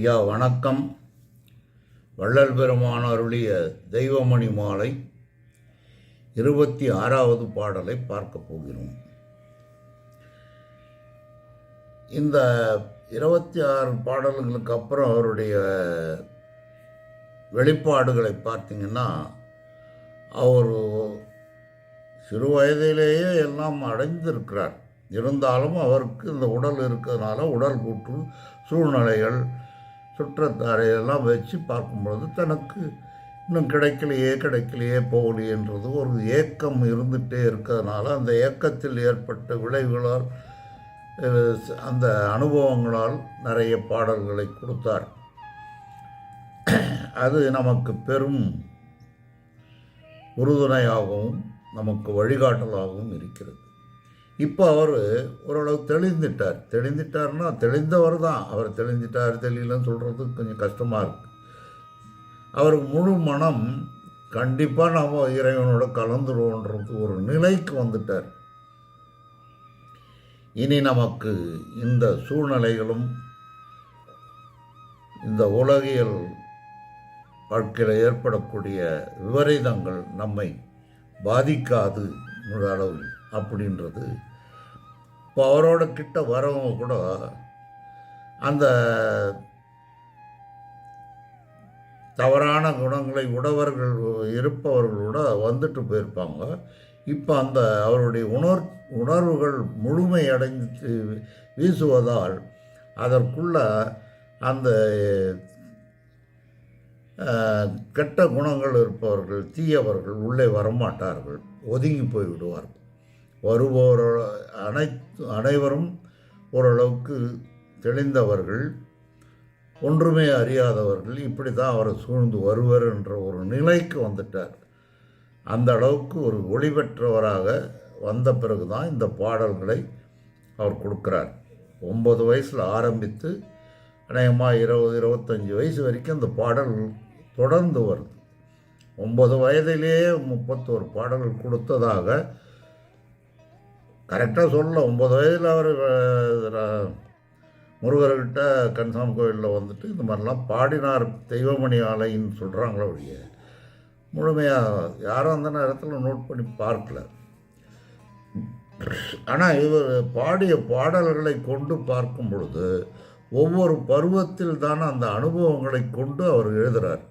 ஐயா வணக்கம். வள்ளல் பெருமான் அருளிய தெய்வமணி மாலை இருபத்தி ஆறாவது பாடலை பார்க்க போகிறோம். இந்த இருபத்தி ஆறு பாடல்களுக்கு அப்புறம் அவருடைய வெளிப்பாடுகளை பார்த்தீங்கன்னா அவர் சிறு வயதிலேயே எல்லாம் அடைந்திருக்கிறார். இருந்தாலும் அவருக்கு இந்த உடல் இருக்கிறதுனால உடல் கூற்று சூழ்நிலைகள் சுற்றத்தாரையெல்லாம் வச்சு பார்க்கும்பொழுது தனக்கு இன்னும் கிடைக்கலையே கிடைக்கலையே போகலையேன்றது ஒரு ஏக்கம் இருந்துகிட்டே இருக்கிறதுனால அந்த ஏக்கத்தில் ஏற்பட்ட விளைவுகளால் அந்த அனுபவங்களால் நிறைய பாடல்களை கொடுத்தார். அது நமக்கு பெரும் உறுதுணையாகவும் நமக்கு வழிகாட்டலாகவும் இருக்கிறது. இப்போ அவர் ஓரளவு தெளிந்துட்டார். தெளிந்துட்டார்னா தெளிந்தவர் தான். அவர் தெளிந்துட்டார் தெளியலன்னு சொல்கிறது கொஞ்சம் கஷ்டமாக இருக்கு. அவருக்கு முழு மனம் கண்டிப்பாக நம்ம இறைவனோட கலந்துருவோன்றது ஒரு நிலைக்கு வந்துட்டார். இனி நமக்கு இந்த சூழ்நிலைகளும் இந்த உலகியல் வாழ்க்கையில் ஏற்படக்கூடிய விபரீதங்கள் நம்மை பாதிக்காது முழு அளவில் அப்படின்றது இப்போ அவரோட கிட்ட வரவங்க கூட அந்த தவறான குணங்களை உடவர்கள் இருப்பவர்களோட வந்துட்டு போயிருப்பாங்க. இப்போ அந்த அவருடைய உணர் உணர்வுகள் முழுமை அடைந்து வீசுவதால் அதற்குள்ள அந்த கெட்ட குணங்கள் இருப்பவர்கள் தீயவர்கள் உள்ளே வரமாட்டார்கள். ஒதுங்கி போய்விடுவார்கள். வருவோர் அனைத்து அனைவரும் ஓரளவுக்கு தெளிந்தவர்கள் ஒன்றுமே அறியாதவர்கள் இப்படி தான் அவரை சூழ்ந்து வருவர் என்ற ஒரு நிலைக்கு வந்துட்டார். அந்த அளவுக்கு ஒரு ஒளி பெற்றவராக வந்த பிறகு தான் இந்த பாடல்களை அவர் கொடுக்குறார். ஒம்பது வயசில் ஆரம்பித்து அநேகமாக இருபது இருபத்தஞ்சி வயசு வரைக்கும் அந்த பாடல் தொடர்ந்து வருது. ஒம்பது வயதிலேயே முப்பத்தோரு பாடல்கள் கொடுத்ததாக கரெக்டாக சொல்லல. ஒம்பது வயதில் அவர் முருகர்கிட்ட கன்சாமி கோயிலில் வந்துட்டு இந்த மாதிரிலாம் பாடினார் தெய்வமணி ஆலைன்னு சொல்கிறாங்களோ ஒழிய முழுமையாக யாரும் அந்த நேரத்தில் நோட் பண்ணி பார்க்கல. ஆனால் இவர் பாடிய பாடல்களை கொண்டு பார்க்கும் பொழுது ஒவ்வொரு பருவத்தில் தான் அந்த அனுபவங்களை கொண்டு அவர் எழுதுகிறார்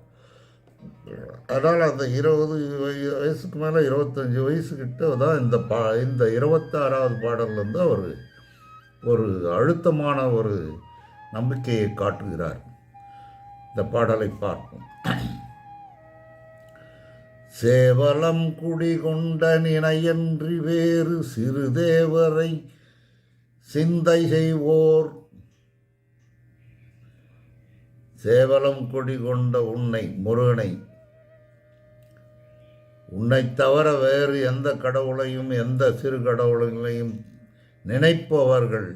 அதனால் அந்த இருபது வயசுக்கு மேலே இருபத்தஞ்சி வயசுக்கிட்ட தான் இந்த பா இந்த இருபத்தாறாவது பாடல்லேருந்து அவர் ஒரு அழுத்தமான ஒரு நம்பிக்கையை காட்டுகிறார். இந்த பாடலை பார்ப்போம். சேவலம் குடிகொண்ட நினையன்றி வேறு சிறு தேவரை சிந்தை செய்வோர் சேவலம் கொடி கொண்ட உன்னை முருகனை. உன்னை தவிர வேறு எந்த கடவுளையும் எந்த சிறு கடவுளையும் நினைப்பவர்கள்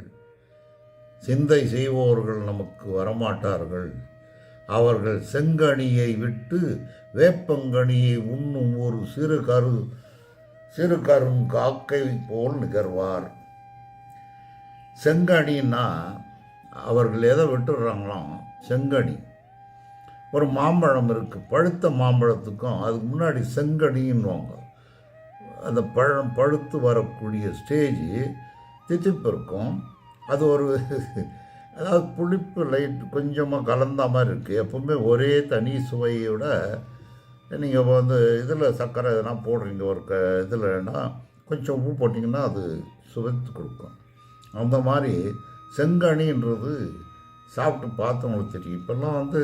சிந்தை செய்வோர்கள் நமக்கு வரமாட்டார்கள். அவர்கள் செங்கனியை விட்டு வேப்பங்கனியை உண்ணும் ஒரு சிறு கரு சிறு கரும் காக்கை போல் நிகழ்வார். செங்கனின்னா அவர்கள் எதை விட்டுடுறாங்களாம் செங்கனி. ஒரு மாம்பழம் இருக்குது பழுத்த மாம்பழத்துக்கும் அதுக்கு முன்னாடி செங்கனின்னுவாங்க. அந்த பழம் பழுத்து வரக்கூடிய ஸ்டேஜ் தித்திப்பு இருக்கும். அது ஒரு அதாவது புளிப்பு லைட் கொஞ்சமாக கலந்த மாதிரி இருக்குது எப்பவுமே ஒரே தனி சுவையோட நீங்கள் வந்து இதில் சர்க்கரை எதனா போடுறீங்க ஒரு க இதுலன்னா கொஞ்சம் உப்பு போட்டிங்கன்னா அது சுவைத்து கொடுக்கும். அந்த மாதிரி செங்கனின்றது சாப்பிட்டு பார்த்தவங்களுக்கு தெரியும் இப்போல்லாம் வந்து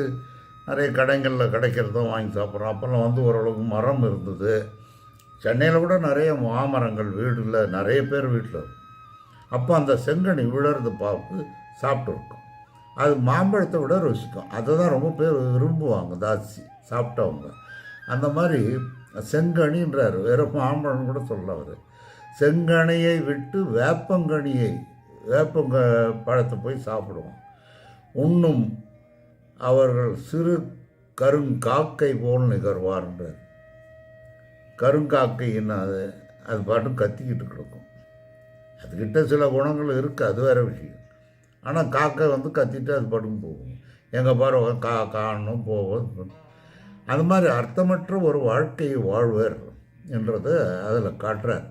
நிறைய கடைகளில் கிடைக்கிறதும் வாங்கி சாப்பிட்றோம். அப்போல்லாம் வந்து ஓரளவுக்கு மரம் இருந்தது. சென்னையில் கூட நிறைய மாமரங்கள் வீடில் நிறைய பேர் வீட்டில் இருக்கும். அப்போ அந்த செங்கனி விழறது பார்த்து சாப்பிட்ருக்கோம் அது மாம்பழத்தை விட ருசிக்கும். அதை தான் ரொம்ப பேர் விரும்புவாங்க. தாசி சாப்பிட்டவங்க. அந்த மாதிரி செங்கனின்றார். வெறும் மாம்பழம் கூட சொல்ல அவர் செங்கனியை விட்டு வேப்பங்கனியை வேப்பங்க பழத்தை போய் சாப்பிடுவோம் உண்ணும் அவர்கள் சிறு கருங்காக்கை போல் கருங்காக்கை கருங்காக்கைன்னா அது? அது பாட்டும் கத்திக்கிட்டு கிடக்கும். அதுக்கிட்ட சில குணங்கள் இருக்குது அது வேற விஷயம். ஆனால் காக்கை வந்து கத்திட்டு அது பாட்டுக்கு போகும். எங்கே பாரு கா காணும் போவோம் அது மாதிரி அர்த்தமற்ற ஒரு வாழ்க்கையை வாழ்வர் என்றது அதில் காட்டுறார்.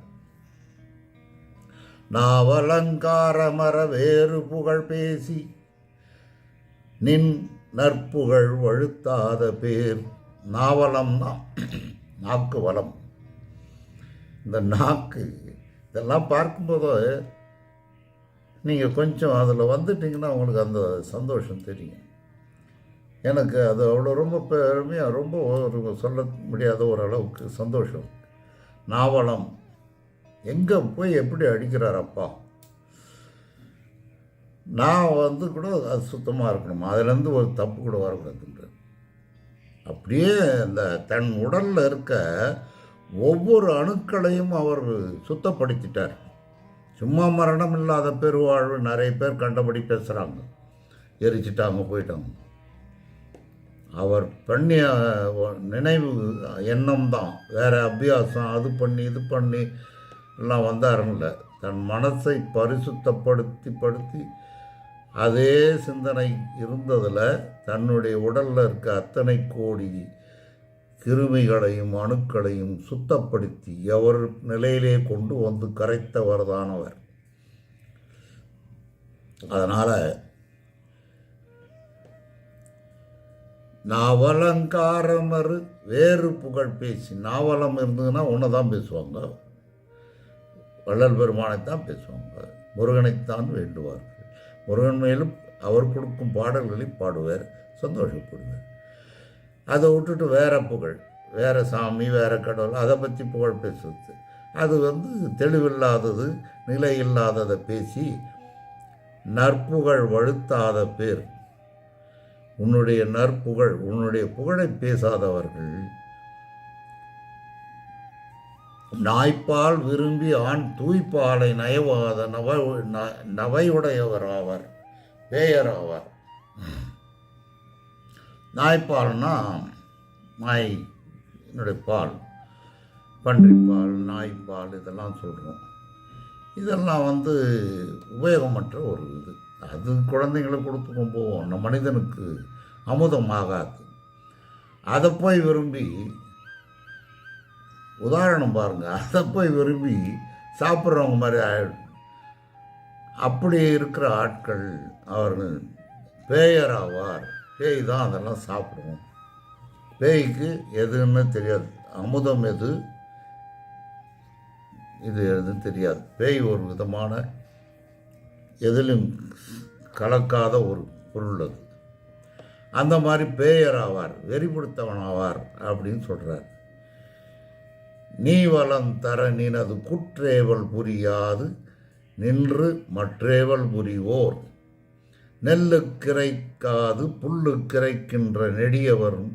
நாவலங்காரமர வேறு புகழ் பேசி நின் நற்புகழ் வழுத்தாத பேர். நாவலம் தான் நாக்கு வளம் இந்த நாக்கு இதெல்லாம் பார்க்கும்போது நீங்கள் கொஞ்சம் அதில் வந்துட்டிங்கன்னா உங்களுக்கு அந்த சந்தோஷம் தெரியும். எனக்கு அது அவ்வளோ ரொம்ப பெருமையாக ரொம்ப ஒரு சொல்ல முடியாத ஒரு அளவுக்கு சந்தோஷம். நாவலம். எங்கே போய் எப்படி அடிக்கிறார் அப்பா? நான் வந்து கூட அது சுத்தமாக இருக்கணும். அதுலேருந்து ஒரு தப்பு கூட வரக்கூடாதுன்ற அப்படியே இந்த தன் உடலில் இருக்க ஒவ்வொரு அணுக்களையும் அவர் சுத்தப்படுத்திட்டார். சும்மா மரணம் இல்லாத பெருவாழ்வு நிறைய பேர் கண்டபடி பேசுகிறாங்க எரிச்சிட்டாங்க போயிட்டாங்க. அவர் பண்ணிய நினைவு எண்ணம் தான். வேறு அபியாசம் அது பண்ணி இது பண்ணி எல்லாம் வந்தாருங்கள தன் மனசை பரிசுத்தப்படுத்தி படுத்தி அதே சிந்தனை இருந்ததில் தன்னுடைய உடலில் இருக்க அத்தனை கோடி கிருமிகளையும் அணுக்களையும் சுத்தப்படுத்தி எவர் நிலையிலே கொண்டு வந்து கரைத்தவர்தானவர் அதனால் நாவலங்காரமர் வேறு புகழ் பேசி நாவலம் இருந்ததுன்னா ஒன்று தான் பேசுவாங்க. வள்ளல் பெருமானைத்தான் பேசுவாங்க. முருகனைத்தான் வேண்டுவார். முருகன் மேலும் அவர் கொடுக்கும் பாடல்களை பாடுவார் சந்தோஷப்படுவார். அதை விட்டுட்டு வேற புகழ் வேற சாமி வேற கடவுள் அதை பற்றி புகழ் பேசுவது அது வந்து தெளிவில்லாதது நிலை இல்லாததை பேசி நற்புகழ் வழுத்தாத பேர். உன்னுடைய நற்புகழ் உன்னுடைய புகழை பேசாதவர்கள் நாய்ப்பால் விரும்பி ஆண் தூய்ப்பாலை நயவாத நவ ந- நவையுடையவர் ஆவார் பேயர் ஆவார் நாய்ப்பால்னா நாய் என்னுடைய பால் பன்றிப்பால் நாய்ப்பால் இதெல்லாம் சொல்கிறோம் இதெல்லாம் வந்து உபயோகமற்ற ஒரு இது. அது குழந்தைங்களுக்கு கொடுத்துக்கும் போவோம். நம்ம மனிதனுக்கு அமுதமாகாது. அதை போய் விரும்பி உதாரணம் பாருங்கள் அதை போய் விரும்பி சாப்பிட்றவங்க மாதிரி ஆயிடும். அப்படி இருக்கிற ஆட்கள் அவர்கள் பேயராவார். பேய் தான் அதெல்லாம் சாப்பிடுவோம். பேய்க்கு எதுன்னு தெரியாது. அமுதம் எது? இது எதுன்னு தெரியாது. பேய் ஒரு விதமான எதிலும் கலக்காத ஒரு பொருள் அது. அந்த மாதிரி பேயர் ஆவார் வெறிப்படுத்தவன் ஆவார் அப்படின்னு சொல்கிறார் நீ வளம் தர நினது குற்றேவல் புரியாது நின்று மற்றேவல் புரிவோர். நெல்லு கிரைக்காது புல்லு கிரைக்கின்ற நெடியவரும்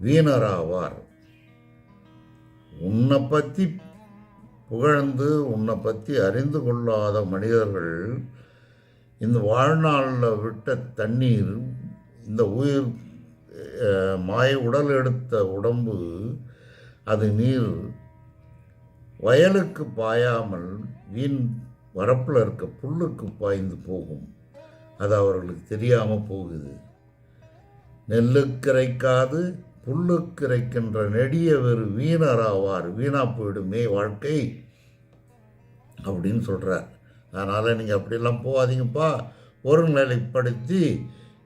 வீணராவார். உன்னை பற்றி புகழ்ந்து உன்னை பற்றி அறிந்து கொள்ளாத மனிதர்கள் இந்த வாழ்நாளில் விட்ட தண்ணீர் இந்த உயிர் மாய உடல் எடுத்த உடம்பு அது நீர். வயலுக்கு பாயாமல் வீண் வரப்பில் இருக்க புல்லுக்கு பாய்ந்து போகும். அது அவர்களுக்கு தெரியாமல் போகுது. நெல்லுக்கிரைக்காது புல்லுக்கிரைக்கின்ற நெடிய வெறு வீணராவார். வீணா போயிடுமே வாழ்க்கை. அப்படின்னு சொல்கிறார் அதனால் நீங்கள் அப்படிலாம் போகாதீங்கப்பா. ஒருநிலைப்படுத்தி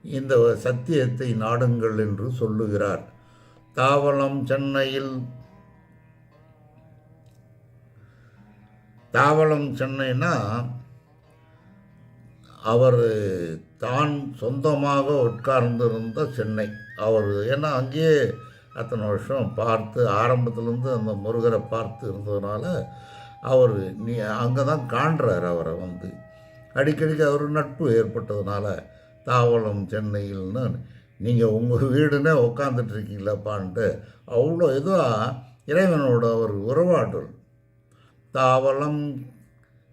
இந்த சத்தியத்தை நாடுங்கள் என்று சொல்லுகிறார். தாவளம் சென்னையில் தாவளம் சென்னைனா அவர் தான் சொந்தமாக உட்கார்ந்திருந்த சென்னை. அவர் ஏன்னா அங்கேயே அத்தனை வருஷம் பார்த்து ஆரம்பத்துலேருந்து அந்த முருகரை பார்த்து இருந்ததுனால அவர் நீ அங்கே தான் காண்றார் அவரை வந்து. அடிக்கடிக்கு அவர் நட்பு ஏற்பட்டதுனால தாவளம் சென்னையில்னு நீங்கள் உங்கள் வீடுனே உட்காந்துட்டு இருக்கீங்களப்பான்ட்டு. அவ்வளோ இதுவாக இறைவனோட ஒரு உறவாடல். தாவலம்.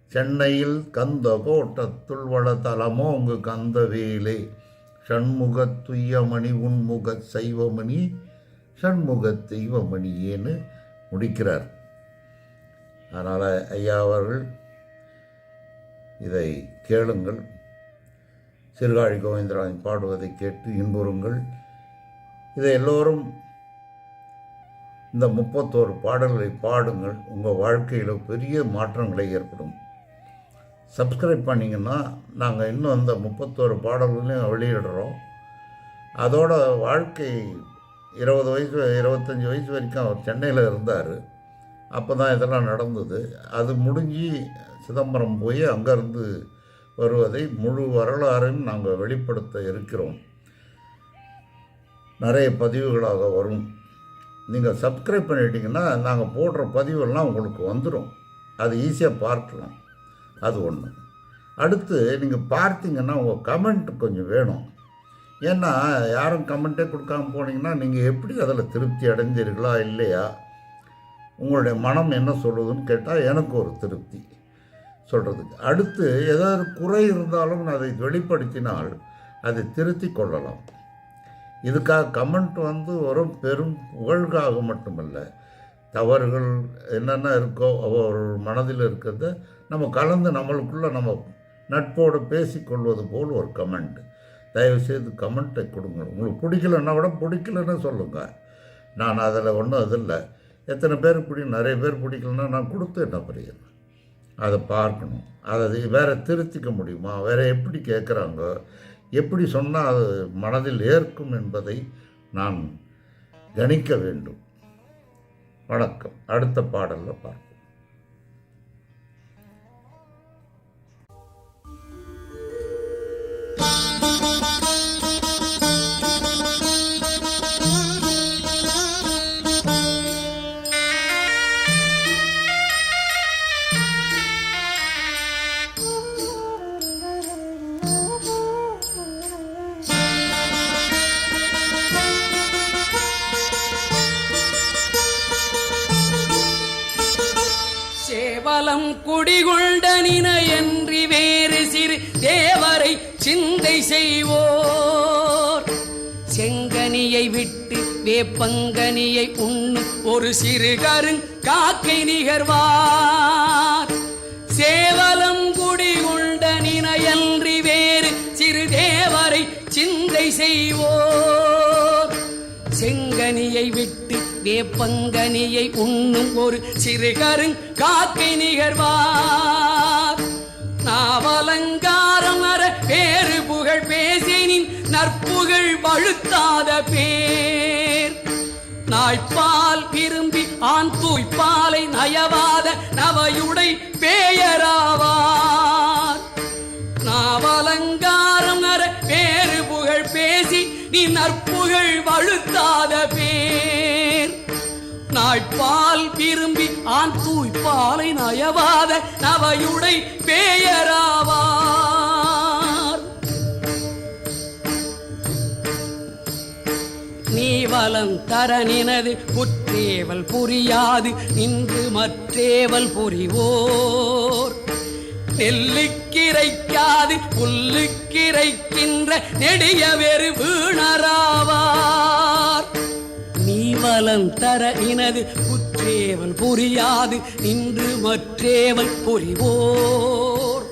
சென்னையில் கந்த கோட்டத்துள் வளதலமோ உங்க கந்த வேலே. ஷண்முக துய்யமணி உண்முக சைவமணி ஷண்முகத் தெய்வமணியேன்னு முடிக்கிறார். அதனால் ஐயா அவர்கள் இதை கேளுங்கள். சிறுகாழி கோவிந்தராஜன் பாடுவதை கேட்டு இன்புறுங்கள். இதை எல்லோரும் இந்த முப்பத்தோரு பாடல்களை பாடுங்கள். உங்கள் வாழ்க்கையில் பெரிய மாற்றங்களை ஏற்படும். சப்ஸ்கிரைப் பண்ணிங்கன்னா நாங்கள் இன்னும் அந்த முப்பத்தோரு பாடல்களையும் வெளியிடுறோம். அதோட வாழ்க்கை இருபது வயசு இருபத்தஞ்சி வயசு வரைக்கும் அவர் சென்னையில் இருந்தார். அப்போ தான் இதெல்லாம் நடந்தது. அது முடிஞ்சு சிதம்பரம் போய் அங்கேருந்து வருவதை முழு வரலாறையும் நாங்கள் வெளிப்படுத்த இருக்கிறோம். நிறைய பதிவுகளாக வரும். நீங்கள் சப்ஸ்கிரைப் பண்ணிட்டீங்கன்னா நாங்கள் போடுற பதிவெல்லாம் உங்களுக்கு வந்துடும். அது ஈஸியாக பார்க்கலாம். அது ஒன்று அடுத்து நீங்கள் பார்த்தீங்கன்னா உங்கள் கமெண்ட் கொஞ்சம் வேணும். ஏன்னா யாரும் கமெண்ட்டே கொடுக்காம போனீங்கன்னா நீங்கள் எப்படி அதில் திருப்தி அடைஞ்சீர்களா இல்லையா? உங்களுடைய மனம் என்ன சொல்லுதுன்னு கேட்டால் எனக்கு ஒரு திருப்தி சொல்கிறதுக்கு அடுத்து ஏதாவது குறை இருந்தாலும் அதை வெளிப்படுத்தினால் அதை திருத்தி கொள்ளலாம். இதுக்காக கமெண்ட் வந்து ஒரு பெரும் புகழ்காக மட்டுமல்ல தவறுகள் என்னென்ன இருக்கோ அவர் மனதில் இருக்கிறத நம்ம கலந்து நம்மளுக்குள்ளே நம்ம நட்போடு பேசிக்கொள்வது போல் ஒரு கமெண்ட். தயவுசெய்து கமெண்ட்டை கொடுங்க. உங்களுக்கு பிடிக்கலன்னா கூட பிடிக்கலன்னு சொல்லுங்கள் நான் அதில் ஒன்றும் அது இல்லை. எத்தனை பேர் பிடி நிறைய பேர் பிடிக்கலன்னா நான் கொடுத்து என்ன புரியணும் அதை பார்க்கணும். அதை வேறு திருத்திக்க முடியுமா? வேறு எப்படி கேட்குறாங்க? எப்படி சொன்னால் அது மனதில் ஏற்கும் என்பதை நான் கணிக்க வேண்டும். வணக்கம். அடுத்த பாடலில் பார்ப்போம். சேவலம் குடிகொண்ட நினையன்றி வேறு சிறு தேவரை சிந்தை செய்வோர். செங்கனியை விட்டு வேப்பங்கனியை உண்ணும் ஒரு சிறு கருங் காக்கை நிகர்வார். சேவலம் குடிகொண்ட நினையன்றி வேறு சிறு தேவரை சிந்தை செய்வோர். செங்கனியை விட்டு வேப்பங்கனியை உண்ணும் ஒரு சிறு காக்கை நிகர்வார் நாவலங்காரம் அற பேரு புகழ் பேசினின் நற்புகழ் வழுத்தாத பேர். நாய்ப்பால் விரும்பி ஆண் தூய்ப்பாலை நயவாத நவையுடை பேயராவார். நாவலங்காரம் அற பேரு புகழ் பேசி நீ நற்புகழ் வழுத்தாத பேர் நாய்ப்பால் விரும்பி ஆண் தூய்ப்பாலை நயவாத நவையுடை பேயராவார். நீவலம் தரனினது புற்றேவல் புரியாது நின்று மற்றேவல் புரிவோர். நெல்லுக்கிரைக்காது புல்லுக்கிரைக்கின்ற நெடிய வெறு வீணராவார். நீ தர இனது புற்றேவல் புரியாது. இன்று மற்றேவல் புரிவோர்.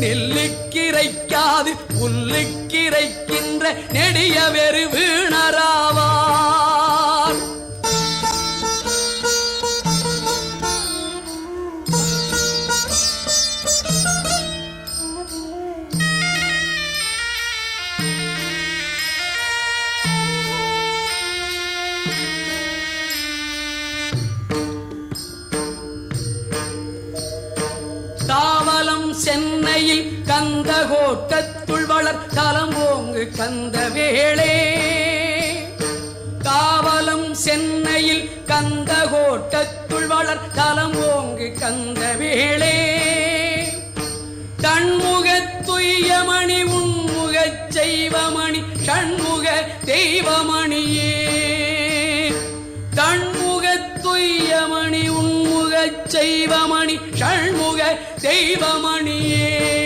நெல்லுக்கிரைக்காது புல்லுக்கிரைக்கின்ற நெடிய வெறு வீணராவார். கந்த வேளே. காவலம் சென்னையில் கந்த கோட்டத்துள் வளர் தலம் ஓங்கு கந்த வேளே. தன்முகத் துய்யமணி உன்முகச் செய்வமணி ஷண்முக தெய்வமணியே. தன்முகத் துய்யமணி உன்முகச் செய்வமணி ஷண்முக தெய்வமணியே.